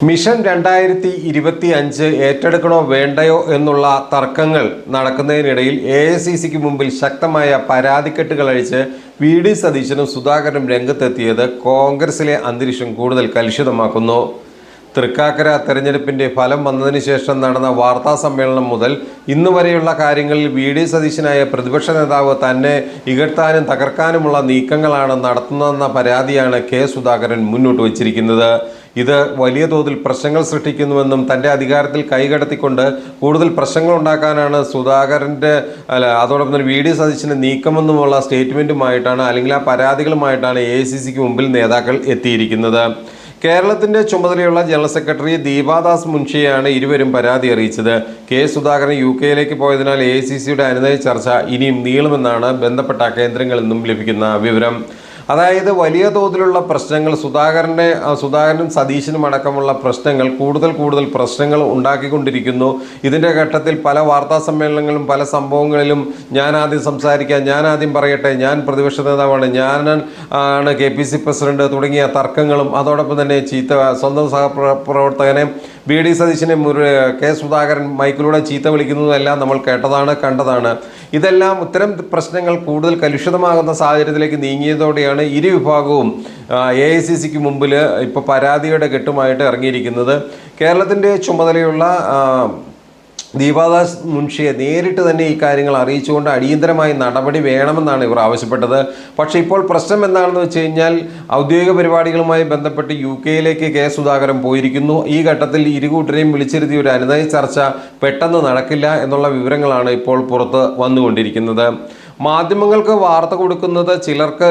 Mission രണ്ടായിരത്തി ഇരുപത്തി അഞ്ച് ഏറ്റെടുക്കണോ വേണ്ടയോ എന്നുള്ള തർക്കങ്ങൾ നടക്കുന്നതിനിടയിൽ എ ഐ സി സിക്ക് മുമ്പിൽ ശക്തമായ പരാതിക്കെട്ടുകൾ അഴിച്ച് വി ഡി സതീശനും സുധാകരനും രംഗത്തെത്തിയത് കോൺഗ്രസിലെ അന്തരീക്ഷം കൂടുതൽ കലുഷിതമാക്കുന്നു. തൃക്കാക്കര തെരഞ്ഞെടുപ്പിന്റെ ഫലം വന്നതിന് ശേഷം നടന്ന വാർത്താ സമ്മേളനം മുതൽ ഇന്നു വരെയുള്ള കാര്യങ്ങളിൽ വി ഡി സതീശനായ പ്രതിപക്ഷ നേതാവ് തന്നെ ഇകഴ്ത്താനും തകർക്കാനുമുള്ള നീക്കങ്ങളാണ് നടത്തുന്നതെന്ന പരാതിയാണ് കെ സുധാകരൻ മുന്നോട്ട് വച്ചിരിക്കുന്നത്. ഇത് വലിയ തോതിൽ പ്രശ്നങ്ങൾ സൃഷ്ടിക്കുന്നുവെന്നും തന്റെ അധികാരത്തിൽ കൈകടത്തിക്കൊണ്ട് കൂടുതൽ പ്രശ്നങ്ങൾ ഉണ്ടാക്കാനാണ് സുധാകരന്റെ അല്ല അതോടൊപ്പം തന്നെ വി ഡി സതീശന്റെ നീക്കമെന്നുമുള്ള സ്റ്റേറ്റ്മെന്റുമായിട്ടാണ് അല്ലെങ്കിൽ ആ പരാതികളുമായിട്ടാണ് എ സി സിക്ക് മുമ്പിൽ നേതാക്കൾ എത്തിയിരിക്കുന്നത്. കേരളത്തിന്റെ ചുമതലയുള്ള ജനറൽ സെക്രട്ടറി ദീപാദാസ് മുൻഷിയാണ് ഇരുവരും പരാതി അറിയിച്ചത്. കെ സുധാകരൻ യു കെയിലേക്ക് പോയതിനാൽ എ സി സിയുടെ അനുനയ ചർച്ച ഇനിയും നീളുമെന്നാണ് ബന്ധപ്പെട്ട കേന്ദ്രങ്ങളിൽ നിന്നും ലഭിക്കുന്ന വിവരം. അതായത് വലിയ തോതിലുള്ള പ്രശ്നങ്ങൾ സുധാകരന്റെ സുധാകരനും സതീശനും അടക്കമുള്ള പ്രശ്നങ്ങൾ കൂടുതൽ കൂടുതൽ പ്രശ്നങ്ങൾ ഉണ്ടാക്കിക്കൊണ്ടിരിക്കുന്നു. ഇതിന്റെ ഘട്ടത്തിൽ പല വാർത്താ സമ്മേളനങ്ങളും പല സംഭവങ്ങളിലും ഞാൻ ആദ്യം സംസാരിക്കാം. ഞാൻ ആദ്യം പറയട്ടെ ഞാൻ പ്രതിപക്ഷ നേതാവാണ്. ഞാൻ ആണ് കെ പി സി പ്രസിഡന്റ് തുടങ്ങിയ തർക്കങ്ങളും അതോടൊപ്പം തന്നെ ചീത്ത സ്വന്തം സഹപ്രവർത്തകനെ ബി ഡി സതീശനെ കെ സുധാകരൻ മൈക്കിലൂടെ ചീത്ത വിളിക്കുന്നതെല്ലാം നമ്മൾ കേട്ടതാണ് കണ്ടതാണ്. ഇതെല്ലാം ഇത്തരം പ്രശ്നങ്ങൾ കൂടുതൽ കലുഷിതമാകുന്ന സാഹചര്യത്തിലേക്ക് നീങ്ങിയതോടെയാണ് ഇരു വിഭാഗവും എ ഐ സി സിക്ക് മുമ്പിൽ ഇപ്പോൾ പരാതിയുടെ കെട്ടുമായിട്ട് ഇറങ്ങിയിരിക്കുന്നത്. കേരളത്തിന്റെ ചുമതലയുള്ള ദീപാദാസ് മുൻഷിയെ നേരിട്ട് തന്നെ ഈ കാര്യങ്ങൾ അറിയിച്ചുകൊണ്ട് അടിയന്തരമായി നടപടി വേണമെന്നാണ് ഇവർ ആവശ്യപ്പെട്ടത്. പക്ഷേ ഇപ്പോൾ പ്രശ്നം എന്താണെന്ന് വെച്ച് കഴിഞ്ഞാൽ ഔദ്യോഗിക പരിപാടികളുമായി ബന്ധപ്പെട്ട് യു കെയിലേക്ക് കെ സുധാകരൻ പോയിരിക്കുന്നു. ഈ ഘട്ടത്തിൽ ഇരുകൂട്ടരെയും വിളിച്ചിരുത്തി ഒരു അനുനയ ചർച്ച പെട്ടെന്ന് നടക്കില്ല എന്നുള്ള വിവരങ്ങളാണ് ഇപ്പോൾ പുറത്ത് വന്നുകൊണ്ടിരിക്കുന്നത്. മാധ്യമങ്ങൾക്ക് വാർത്ത കൊടുക്കുന്നത് ചിലർക്ക്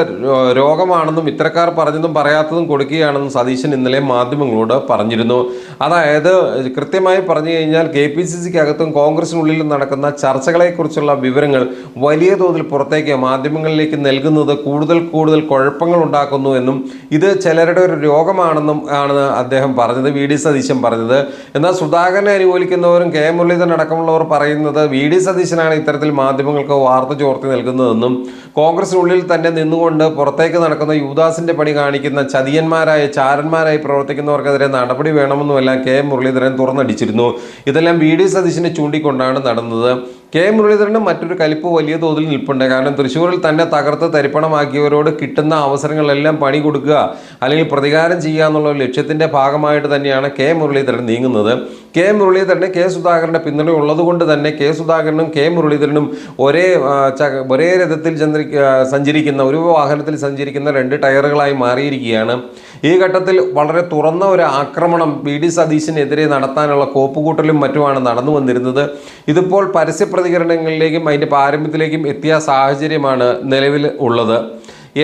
രോഗമാണെന്നും ഇത്തരക്കാർ പറഞ്ഞതും പറയാത്തതും കൊടുക്കുകയാണെന്നും സതീശൻ ഇന്നലെ മാധ്യമങ്ങളോട് പറഞ്ഞിരുന്നു. അതായത് കൃത്യമായി പറഞ്ഞു കഴിഞ്ഞാൽ കെ പി സി സിക്കകത്തും കോൺഗ്രസിനുള്ളിലും നടക്കുന്ന ചർച്ചകളെക്കുറിച്ചുള്ള വിവരങ്ങൾ വലിയ തോതിൽ പുറത്തേക്ക് മാധ്യമങ്ങളിലേക്ക് നൽകുന്നത് കൂടുതൽ കൂടുതൽ കുഴപ്പങ്ങൾ ഉണ്ടാക്കുന്നു എന്നും ഇത് ചിലരുടെ ഒരു രോഗമാണെന്നും ആണ് അദ്ദേഹം പറഞ്ഞത് വി ഡി സതീശൻ പറഞ്ഞത്. എന്നാൽ സുധാകരനെ അനുകൂലിക്കുന്നവരും കെ മുരളീധരൻ അടക്കമുള്ളവർ പറയുന്നത് വി ഡി സതീശനാണ് ഇത്തരത്തിൽ മാധ്യമങ്ങൾക്ക് വാർത്ത ചോർത്തി നൽകുന്നതെന്നും കോൺഗ്രസിനുള്ളിൽ തന്നെ നിന്നുകൊണ്ട് പുറത്തേക്ക് നടക്കുന്ന യുവദാസിന്റെ പണി കാണിക്കുന്ന ചതിയന്മാരായ ചാരന്മാരായി പ്രവർത്തിക്കുന്നവർക്കെതിരെ നടപടി വേണമെന്നുമെല്ലാം കെ മുരളീധരൻ തുറന്നടിച്ചിരുന്നു. ഇതെല്ലാം വി ഡി സതീശിനെ ചൂണ്ടിക്കൊണ്ടാണ് നടന്നത്. കെ മുരളീധരന് മറ്റൊരു കലിപ്പ് വലിയ തോതിൽ നിൽപ്പുണ്ട്. കാരണം തൃശ്ശൂരിൽ തന്നെ തകർത്ത് തരിപ്പണമാക്കിയവരോട് കിട്ടുന്ന അവസരങ്ങളെല്ലാം പണി കൊടുക്കുക അല്ലെങ്കിൽ പ്രതികാരം ചെയ്യുക എന്നുള്ള ലക്ഷ്യത്തിന്റെ ഭാഗമായിട്ട് തന്നെയാണ് കെ മുരളീധരൻ നീങ്ങുന്നത്. കെ മുരളീധരന് കെ സുധാകരന്റെ പിന്തുണ ഉള്ളതുകൊണ്ട് തന്നെ കെ സുധാകരനും കെ മുരളീധരനും ഒരേ ഒരേ രഥത്തിൽ സഞ്ചരിക്കുന്ന ഒരു വാഹനത്തിൽ സഞ്ചരിക്കുന്ന രണ്ട് ടയറുകളായി മാറിയിരിക്കുകയാണ്. ഈ ഘട്ടത്തിൽ വളരെ തുറന്ന ഒരു ആക്രമണം ബി ഡി സതീശനെതിരെ നടത്താനുള്ള കോപ്പുകൂട്ടലും മറ്റുമാണ് നടന്നു വന്നിരുന്നത്. ഇതിപ്പോൾ പരസ്യ പ്രതികരണങ്ങളിലേക്കും അതിന്റെ പാരമ്യത്തിലേക്കും എത്തിയ സാഹചര്യമാണ് നിലവിൽ ഉള്ളത്.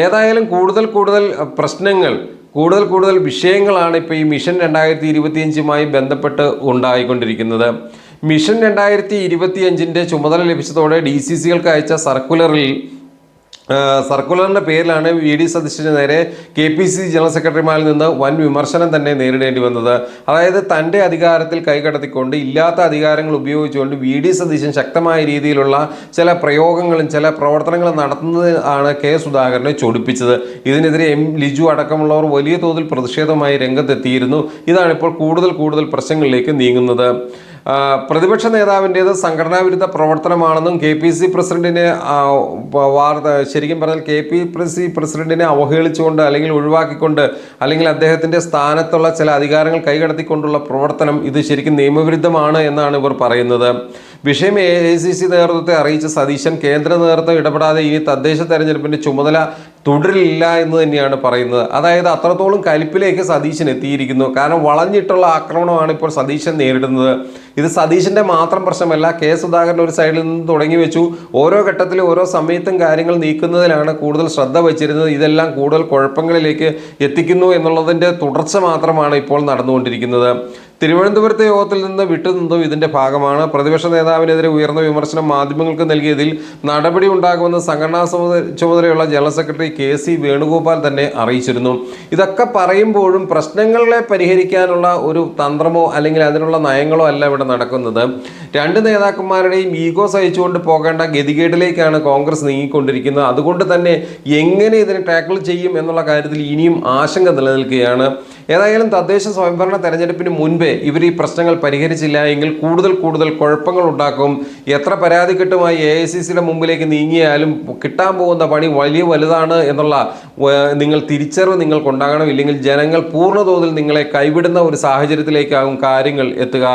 ഏതായാലും കൂടുതൽ കൂടുതൽ പ്രശ്നങ്ങൾ കൂടുതൽ കൂടുതൽ വിഷയങ്ങളാണ് ഇപ്പോൾ ഈ മിഷൻ രണ്ടായിരത്തി ഇരുപത്തിയഞ്ചുമായി ബന്ധപ്പെട്ട് ഉണ്ടായിക്കൊണ്ടിരിക്കുന്നത്. മിഷൻ രണ്ടായിരത്തി ഇരുപത്തിയഞ്ചിന്റെ ചുമതല ലഭിച്ചതോടെ ഡി സി സികൾക്ക് അയച്ച സർക്കുലറിൽ സർക്കുലറിന്റെ പേരിലാണ് വി ഡി സതീശന് നേരെ കെ പി സി ജനറൽ സെക്രട്ടറിമാരിൽ നിന്ന് വൻ വിമർശനം തന്നെ നേരിടേണ്ടി വന്നത്. അതായത് തന്റെ അധികാരത്തിൽ കൈകടത്തിക്കൊണ്ട് ഇല്ലാത്ത അധികാരങ്ങൾ ഉപയോഗിച്ചുകൊണ്ട് വി ഡി സതീശൻ ശക്തമായ രീതിയിലുള്ള ചില പ്രയോഗങ്ങളും ചില പ്രവർത്തനങ്ങളും നടത്തുന്നത് ആണ് കെ സുധാകരനെ ചൊടിപ്പിച്ചത്. ഇതിനെതിരെ എം ലിജു അടക്കമുള്ളവർ വലിയ തോതിൽ പ്രതിഷേധമായി രംഗത്തെത്തിയിരുന്നു. ഇതാണ് ഇപ്പോൾ കൂടുതൽ കൂടുതൽ പ്രശ്നങ്ങളിലേക്ക് നീങ്ങുന്നത്. പ്രതിപക്ഷ നേതാവിന്റേത് സംഘടനാ വിരുദ്ധ പ്രവർത്തനമാണെന്നും കെ പി സി പ്രസിഡന്റിനെ വാർത്ത ശരിക്കും പറഞ്ഞാൽ കെ പി സി പ്രസിഡന്റിനെ അവഹേളിച്ചുകൊണ്ട് അല്ലെങ്കിൽ ഒഴിവാക്കിക്കൊണ്ട് അല്ലെങ്കിൽ അദ്ദേഹത്തിന്റെ സ്ഥാനത്തുള്ള ചില അധികാരങ്ങൾ കൈകടത്തിക്കൊണ്ടുള്ള പ്രവർത്തനം ഇത് ശരിക്കും നിയമവിരുദ്ധമാണ് എന്നാണ് ഇവർ പറയുന്നത്. വിഷയം എ ഐ സി സി നേതൃത്വത്തെ അറിയിച്ച സതീശൻ കേന്ദ്ര നേതൃത്വം ഇടപെടാതെ ഇനി തദ്ദേശ തെരഞ്ഞെടുപ്പിന്റെ ചുമതല തുടരില്ല എന്ന് തന്നെയാണ് പറയുന്നത്. അതായത് അത്രത്തോളം കലിപ്പിലേക്ക് സതീശൻ എത്തിയിരിക്കുന്നു. കാരണം വളഞ്ഞിട്ടുള്ള ആക്രമണമാണ് ഇപ്പോൾ സതീശൻ നേരിടുന്നത്. ഇത് സതീശന്റെ മാത്രം പ്രശ്നമല്ല കെ സുധാകരൻ ഒരു സൈഡിൽ നിന്ന് തുടങ്ങി വെച്ചു. ഓരോ ഘട്ടത്തിലും ഓരോ സമയത്തും കാര്യങ്ങൾ നീക്കുന്നതിലാണ് കൂടുതൽ ശ്രദ്ധ വച്ചിരുന്നത്. ഇതെല്ലാം കൂടുതൽ കുഴപ്പങ്ങളിലേക്ക് എത്തിക്കുന്നു എന്നുള്ളതിന്റെ തുടർച്ച മാത്രമാണ് ഇപ്പോൾ നടന്നുകൊണ്ടിരിക്കുന്നത്. തിരുവനന്തപുരത്തെ യോഗത്തിൽ നിന്ന് വിട്ടുനിന്നതും ഇതിന്റെ ഭാഗമാണ്. പ്രതിപക്ഷ നേതാവിനെതിരെ ഉയർന്ന വിമർശനം മാധ്യമങ്ങൾക്ക് നൽകിയതിൽ നടപടി ഉണ്ടാകുമെന്ന് സംഘടനാ ചുമത- ചുമതലയുള്ള general secretary K C Venugopal തന്നെ അറിയിച്ചിരുന്നു. ഇതൊക്കെ പറയുമ്പോഴും പ്രശ്നങ്ങളെ പരിഹരിക്കാനുള്ള ഒരു തന്ത്രമോ അല്ലെങ്കിൽ അതിനുള്ള നയങ്ങളോ അല്ല ഇവിടെ നടക്കുന്നത്. രണ്ട് നേതാക്കന്മാരുടെയും ഈഗോ സഹിച്ചുകൊണ്ട് പോകേണ്ട ഗതികേടിലേക്കാണ് കോൺഗ്രസ് നീങ്ങിക്കൊണ്ടിരിക്കുന്നത്. അതുകൊണ്ട് തന്നെ എങ്ങനെ ഇതിനെ ടാക്കിൾ ചെയ്യും എന്നുള്ള കാര്യത്തിൽ ഇനിയും ആശങ്ക നിലനിൽക്കുകയാണ്. ഏതായാലും തദ്ദേശ സ്വയംഭരണ തെരഞ്ഞെടുപ്പിന് മുൻപേ ഇവർ ഈ പ്രശ്നങ്ങൾ പരിഹരിച്ചില്ല എങ്കിൽ കൂടുതൽ കൂടുതൽ കുഴപ്പങ്ങൾ ഉണ്ടാക്കും. എത്ര പരാതിക്കെട്ടുമായി എ ഐ സി സിയുടെ മുമ്പിലേക്ക് നീങ്ങിയാലും കിട്ടാൻ പോകുന്ന പണി വലിയ വലുതാണ് എന്നുള്ള നിങ്ങൾ തിരിച്ചറിവ് നിങ്ങൾക്കുണ്ടാകണം ഇല്ലെങ്കിൽ ജനങ്ങൾ പൂർണതോതിൽ നിങ്ങളെ കൈവിടുന്ന ഒരു സാഹചര്യത്തിലേക്കാകും കാര്യങ്ങൾ എത്തുക.